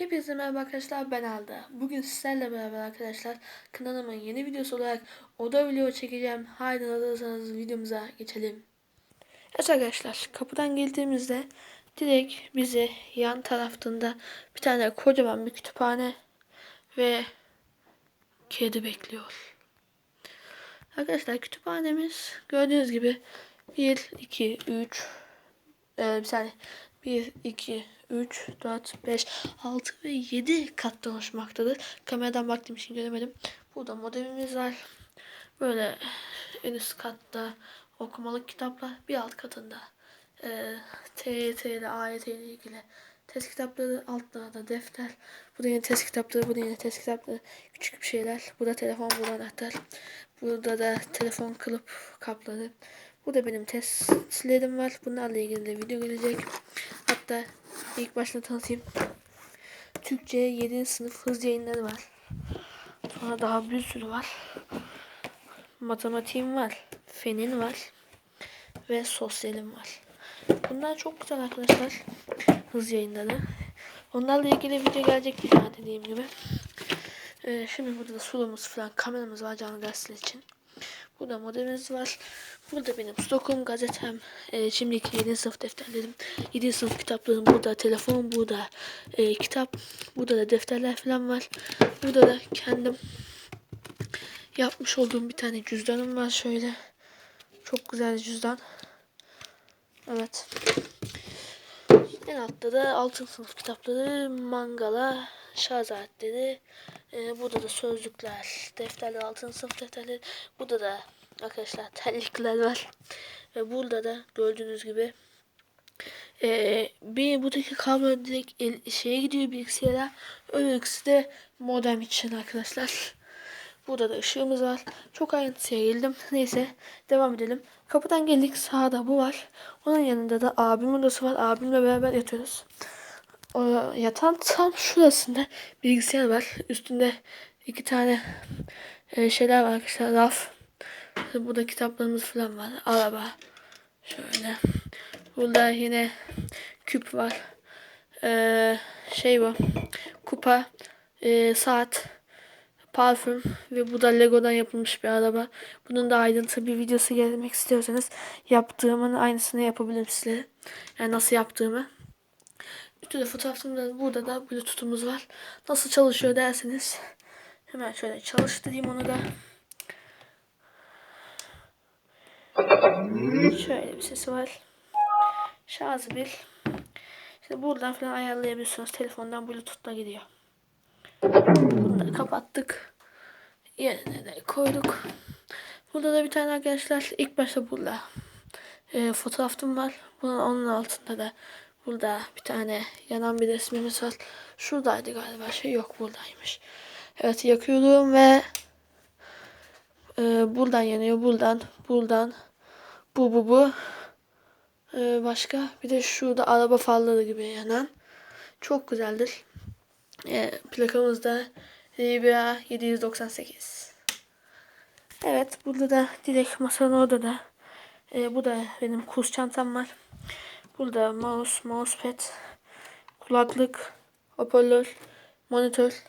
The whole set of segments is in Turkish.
Hepinize merhaba arkadaşlar ben Alda. Bugün sizlerle beraber arkadaşlar kanalımın yeni videosu olarak oda video çekeceğim. Haydi hazırsanız videomuza geçelim. Evet arkadaşlar kapıdan geldiğimizde direkt bizi yan tarafında bir tane kocaman bir kütüphane ve kedi bekliyor. Arkadaşlar kütüphanemiz gördüğünüz gibi 1, 2, 3 ee, bir saniye 1, 2, 3, 4, 5, 6 ve 7 kattan oluşmaktadır. Kameradan baktığım için göremedim. Burada modelimiz var. Böyle en üst katta okumalık kitaplar. Bir alt katında e, TYT ile AYT ile ilgili test kitapları. Altlarda da defter. Bu da yine test kitapları. Bu da yine test kitapları. Küçük bir şeyler. Burada telefon, burada anahtar. Burada da telefon kılıp kapları. Bu da benim testlerim var. Bunlarla ilgili de video gelecek. Hatta ilk başta tanıtayım. Türkçe 7. sınıf hız yayınları var. Sonra daha bir sürü var. Matematiğim var. Fenin var. Ve sosyalim var. Bunlar çok güzel arkadaşlar. Hız yayınları. Onlarla ilgili video gelecek bir dediğim gibi. Ee, şimdi burada da sulumuz falan kameramız var canlı dersler için. Burada modelimiz var. Burada benim stokum, gazetem, e, şimdiki 7. sınıf defterlerim, 7. sınıf kitaplarım burada, telefon burada, e, kitap, burada da defterler falan var. Burada da kendim yapmış olduğum bir tane cüzdanım var şöyle. Çok güzel cüzdan. Evet. En altta da 6. sınıf kitapları, mangala, şarj aletleri, ee, burada da sözlükler, defterler, altın sınıf defterleri. Burada da arkadaşlar terlikler var. Ve burada da gördüğünüz gibi e, bir buradaki kablo direkt el, şeye gidiyor bilgisayara. Öbür ikisi de modem için arkadaşlar. Burada da ışığımız var. Çok ayrıntıya girdim. Neyse devam edelim. Kapıdan geldik. Sağda bu var. Onun yanında da abimin odası var. Abimle beraber yatıyoruz. O yatan tam şurasında bilgisayar var. Üstünde iki tane e, şeyler var arkadaşlar. Raf. Burada kitaplarımız falan var. Araba. Şöyle. Burada yine küp var. Ee, şey bu. Kupa. E, saat. Parfüm. Ve bu da Lego'dan yapılmış bir araba. Bunun da ayrıntı bir videosu gelmek istiyorsanız yaptığımın aynısını yapabilirim size. Yani nasıl yaptığımı. Bütün fotoğrafımda burada da bluetooth'umuz var. Nasıl çalışıyor derseniz hemen şöyle çalıştırayım onu da. Şöyle bir sesi var. Şarjı bir. İşte buradan falan ayarlayabiliyorsunuz. Telefondan bluetooth'la gidiyor. Bunları kapattık. Yerine de koyduk. Burada da bir tane arkadaşlar ilk başta burada e, fotoğrafım var. Bunun onun altında da Burada bir tane yanan bir resmimiz var. Şuradaydı galiba. Şey yok buradaymış. Evet yakıyorum ve e, buradan yanıyor. Buradan. Buradan. Bu bu bu. E, başka. Bir de şurada araba farları gibi yanan. Çok güzeldir. E, plakamız da Libya 798. Evet burada da direkt masanın orada da. E, bu da benim kurs çantam var. Burada mouse, mousepad, kulaklık, hoparlör, monitör.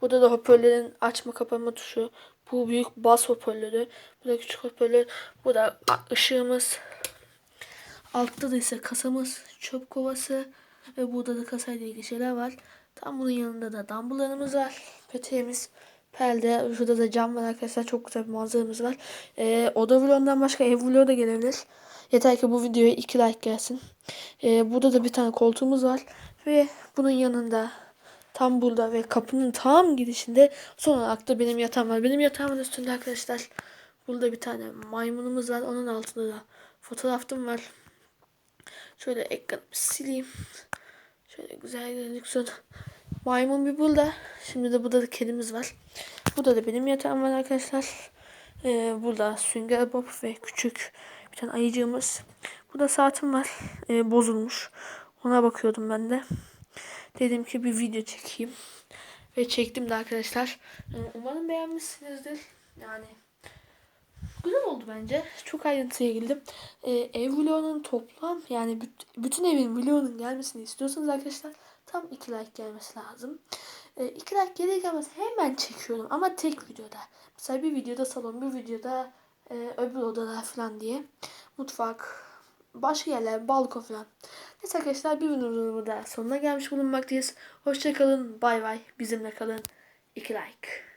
Burada da hoparlörün açma kapama tuşu. Bu büyük bas hoparlörü. Bu da küçük hoparlör. Bu da ışığımız. Altta da ise kasamız, çöp kovası ve burada da kasayla ilgili şeyler var. Tam bunun yanında da dumbbell'larımız var. Peteğimiz, perde. Şurada da cam var arkadaşlar. Çok güzel bir manzaramız var. Ee, oda vlogundan başka ev vlogu da gelebilir. Yeter ki bu videoya 2 like gelsin. Ee, burada da bir tane koltuğumuz var. Ve bunun yanında tam burada ve kapının tam girişinde son olarak da benim yatağım var. Benim yatağımın üstünde arkadaşlar burada bir tane maymunumuz var. Onun altında da fotoğrafım var. Şöyle ekranı sileyim. Şöyle güzel gözüksün. Maymun bir burada. Şimdi de burada da kedimiz var. Burada da benim yatağım var arkadaşlar. Ee, burada sünger bob ve küçük bir tane ayıcığımız. Burada saatim var. Ee, bozulmuş. Ona bakıyordum ben de. Dedim ki bir video çekeyim. Ve çektim de arkadaşlar. Ee, umarım beğenmişsinizdir. Yani güzel oldu bence. Çok ayrıntıya girdim. Ee, ev vlogunun toplam yani bütün evin vlogunun gelmesini istiyorsanız arkadaşlar Tam 2 like gelmesi lazım. 2 like gelir gelmez hemen çekiyorum ama tek videoda. Mesela bir videoda salon, bir videoda e, öbür odalar falan diye. Mutfak, başka yerler, balkon falan. Neyse arkadaşlar bir videomuzun da sonuna gelmiş bulunmaktayız. Hoşçakalın, bay bay, bizimle kalın. 2 like.